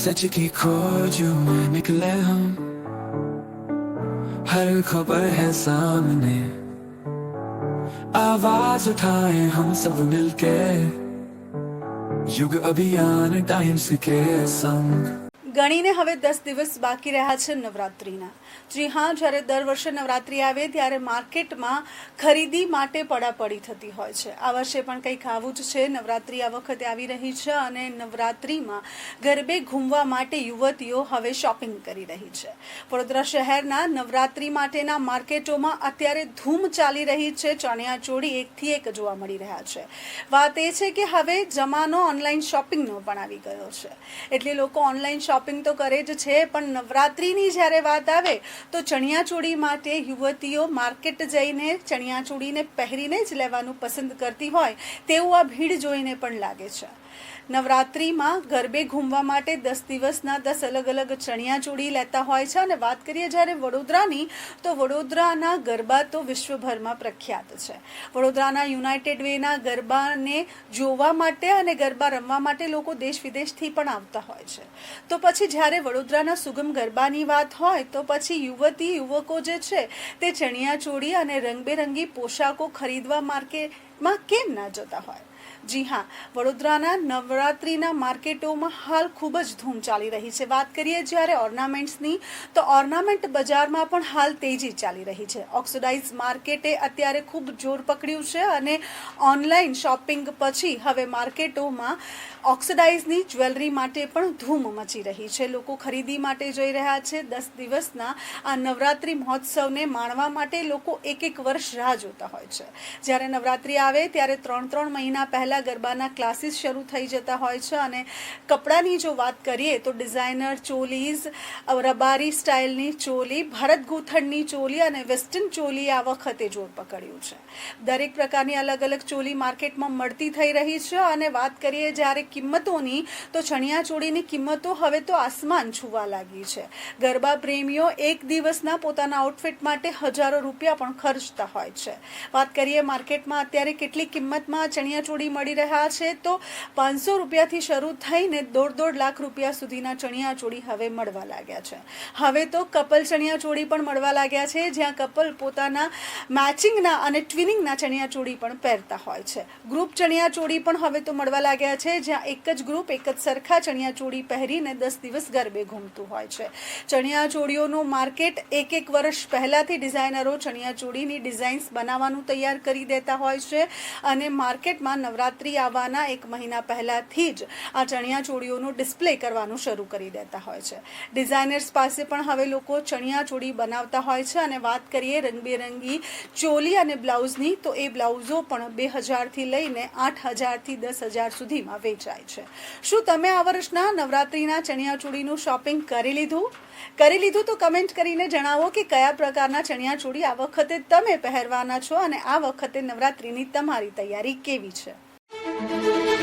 सच की खोज में निकले हम हर खबर है सामने आवाज उठाए हम सब मिलके युग अभियान टाइम्स के संग ગણીને હવે દસ દિવસ બાકી રહ્યા છે નવરાત્રિના. જી હા, જ્યારે દર વર્ષે નવરાત્રિ આવે ત્યારે માર્કેટમાં ખરીદી માટે પડાપડી થતી હોય છે. આ વર્ષે પણ કંઈક આવું જ છે. નવરાત્રિ આ વખતે આવી રહી છે અને નવરાત્રિમાં ગરબે ઘૂમવા માટે યુવતીઓ હવે શોપિંગ કરી રહી છે. વડોદરા શહેરના નવરાત્રિ માટેના માર્કેટોમાં અત્યારે ધૂમ ચાલી રહી છે. ચણિયાચોળી એકથી એક જોવા મળી રહ્યા છે. વાત એ છે કે હવે જમાનો ઓનલાઈન શોપિંગનો પણ આવી ગયો છે. એટલે લોકો ઓનલાઈન શોપિંગ તો કરે જ છે, પણ નવરાત્રિની જ્યારે વાત આવે, તો ચણિયાચોળી માટે યુવતીઓ માર્કેટ જઈને ચણિયાચોળીને પહેરીને જ લેવાનું પસંદ કરતી હોય, તેવું આ ભીડ જોઈને પણ લાગે છે. નવરાત્રિમાં ગરબે ઘૂમવા માટે દસ દિવસના દસ અલગ અલગ ચણિયાચોળી લેતા હોય છે અને વાત કરીએ જ્યારે વડોદરાની, તો વડોદરાના ગરબા તો વિશ્વભરમાં પ્રખ્યાત છે. વડોદરાના યુનાઇટેડ વેના ગરબાને જોવા માટે અને ગરબા રમવા માટે લોકો દેશ વિદેશથી પણ આવતા હોય છે. તો પછી જ્યારે વડોદરાના સુગમ ગરબાની વાત હોય, તો પછી યુવતી, યુવકો જે છે, તે ચણિયાચોળી અને રંગબેરંગી પોશાકો ખરીદવા માર્કેટમાં કેમ ના જતા હોય? જી હા, વડોદરાના નવરાત્રિના માર્કેટોમાં હાલ ખૂબ જ ધૂમ ચાલી રહી છે. વાત કરીએ જ્યારે ઓર્નામેન્ટ્સની, તો ઓર્નામેન્ટ બજારમાં પણ હાલ તેજી ચાલી રહી છે. ઓક્સિડાઇઝ માર્કેટે અત્યારે ખૂબ જોર પકડ્યું છે અને ઓનલાઈન શોપિંગ પછી હવે માર્કેટોમાં ઓક્સિડાઇઝની જ્વેલરી માટે પણ ધૂમ મચી રહી છે. લોકો ખરીદી માટે જઈ રહ્યા છે. દસ દિવસના આ નવરાત્રિ મહોત્સવને માણવા માટે લોકો એક એક વર્ષ રાહ જોતા હોય છે. જ્યારે નવરાત્રિ આવે ત્યારે ત્રણ ત્રણ મહિના પહેલાં ગરબાના ક્લાસીસ શરૂ થઈ જતા હોય છે અને કપડાની જો વાત કરીએ તો ડિઝાઇનર ચોલીઝ રબારી સ્ટાઇલની ચોલી, ભરત ગૂંથણની ચોલી અને વેસ્ટર્ન ચોલી આ વખતે જોર પકડ્યું છે. દરેક પ્રકારની અલગ અલગ ચોલી માર્કેટમાં મળતી થઈ રહી છે અને વાત કરીએ જ્યારે કિંમતોની, તો ચણિયાચોળીની કિંમતો હવે તો આસમાન છૂવા લાગી છે. ગરબા પ્રેમીઓ એક દિવસના પોતાના આઉટફિટ માટે હજારો રૂપિયા પણ ખર્ચતા હોય છે. વાત કરીએ માર્કેટમાં, અત્યારે કેટલી કિંમતમાં ચણિયાચોળી મળી રહ્યા છે તો પાંચસો રૂપિયાથી શરૂ થઈને દોઢ દોઢ લાખ રૂપિયા સુધીના ચણિયાચોળી હવે મળવા લાગ્યા છે. હવે તો કપલ ચણિયાચોળી પણ મળવા લાગ્યા છે, જ્યાં કપલ પોતાના મેચિંગના અને ટ્વિનિંગના ચણિયાચોળી પણ પહેરતા હોય છે. ગ્રુપ ચણિયાચોળી પણ હવે તો મળવા લાગ્યા છે, જ્યાં એક જ ગ્રુપ, એક જ સરખા ચણિયાચોળી પહેરીને દસ દિવસ ગરબે ઘૂમતું હોય છે. ચણિયાચોળીઓનું માર્કેટ એક એક વર્ષ પહેલાંથી ડિઝાઇનરો ચણિયાચોળીની ડિઝાઇન્સ બનાવવાનું તૈયાર કરી દેતા હોય છે અને માર્કેટમાં નવરાત્રિ આવવાના એક મહિના પહેલાંથી જ આ ચણિયાચોળીઓનું ડિસ્પ્લે કરવાનું શરૂ કરી દેતા હોય છે. ડિઝાઇનર્સ પાસે પણ હવે લોકો ચણિયાચોળી બનાવતા હોય છે અને વાત કરીએ રંગબેરંગી ચોલી અને બ્લાઉઝની, તો એ બ્લાઉઝો પણ બે હજારથી લઈને આઠ હજારથી દસ હજાર સુધીમાં વેચાય છે. શું તમે આ વર્ષના નવરાત્રિના ચણિયાચોળીનું શોપિંગ કરી લીધું? કરી લીધું તો કમેન્ટ કરીને જણાવો કે કયા પ્રકારના ચણિયાચોળી આ વખતે તમે પહેરવાના છો અને આ વખતે નવરાત્રિની તમારી તૈયારી કેવી છે?